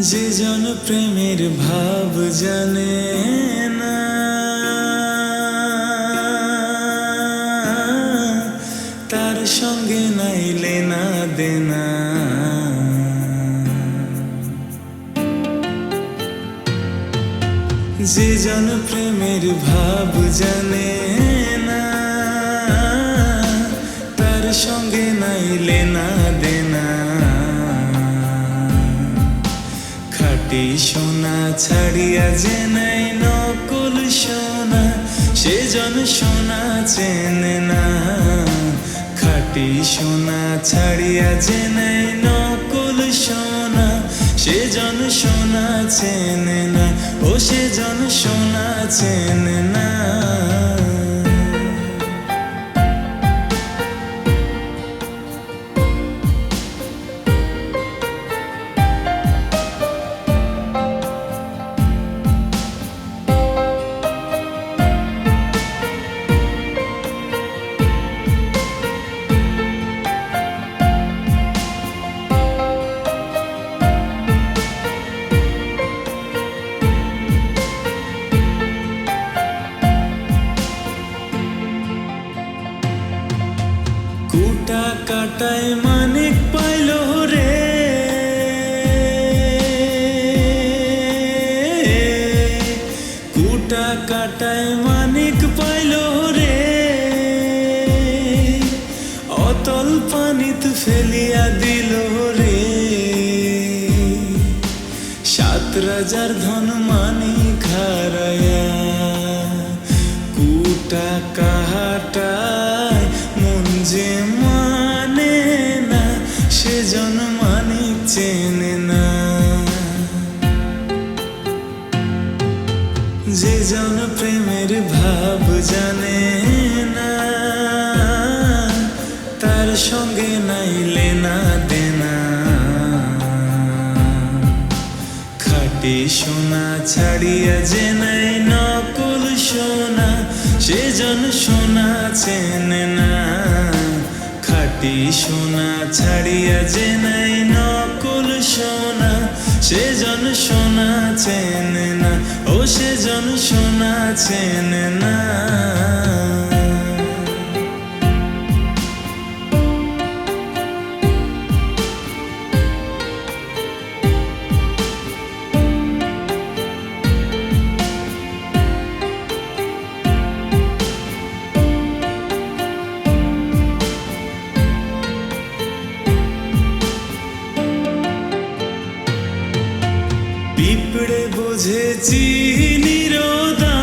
যে জন প্রেমের ভাব জানে না। তার সঙ্গে নাইলে না দেনা। যে জন প্রেমের ভাব জানে না। তার সঙ্গে নাইলে না দেনা। সোনা ছাড়িয়া যে নাই নকল সোনা সেজন সোনা চেনে না। খাটি সোনা ছাড়িয়া যে নাই নকল সোনা সেজন সোনা চেনে না। ও সে জন সোনা চেনে না। কাটায় মানিক পাইল রে। কুটা কাটায় মানিক পাইল রে। অতল পানিত ফেলিয়া দিল রে। সাত রাজার ধন মানি খারায়া কুটা কাহাটায় মন যে জানে না, তার সঙ্গে নাইলে না দেনা। খাটি সোনা ছাড়িয়া যে নাই নকল সোনা, সে জন সোনা চেনে না। খাটি সোনা ছাড়িয়া যে নাই নকল সোনা সে জন সোনা চেনে না ও সে জন সোনা চেনে না। বুঝেছি নিরোদা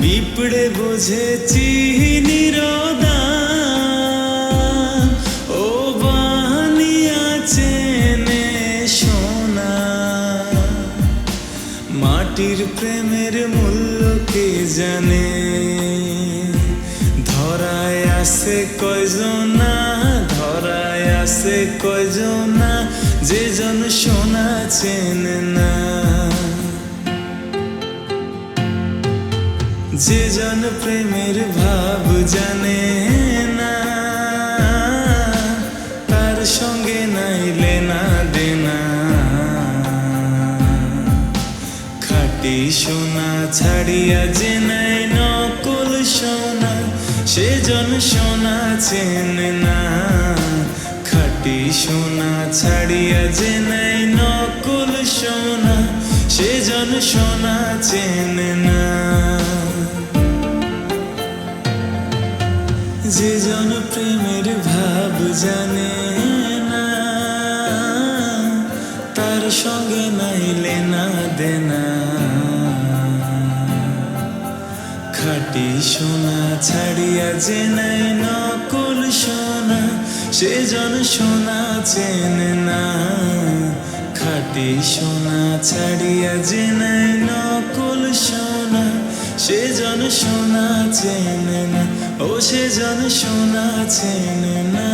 পিঁপড়ে বুঝেছি নিরোদা ও বানিয়া চেনে সোনা। মাটির প্রেমের মূল্য কে জানে? ধরায় আসে কয়জনা আসে কয়জনা যে জন সোনা চেনে না। যে জন প্রেমের ভাব জানে না, তার সঙ্গে নাইলে না দেনা। খাটি সোনা ছাড়িয়া যে নাই নকল সোনা, সে জন সোনা চেনে না। খাটি সোনা ছাড়িয়া যে নাই নকল সোনা সে জন সোনা চেনে না যে প্রেমের ভাব জানে না তার সঙ্গে নাইলে না দেনা খাটি সোনা, ছাড়িয়া যে নাই নকল সোনা, সে জন সোনা চেনে না। খাটি সোনা, ছাড়িয়া যে নাই নকল সোনা, সে জন সোনা চেনে না। ও সে জন সোনা চেনে না।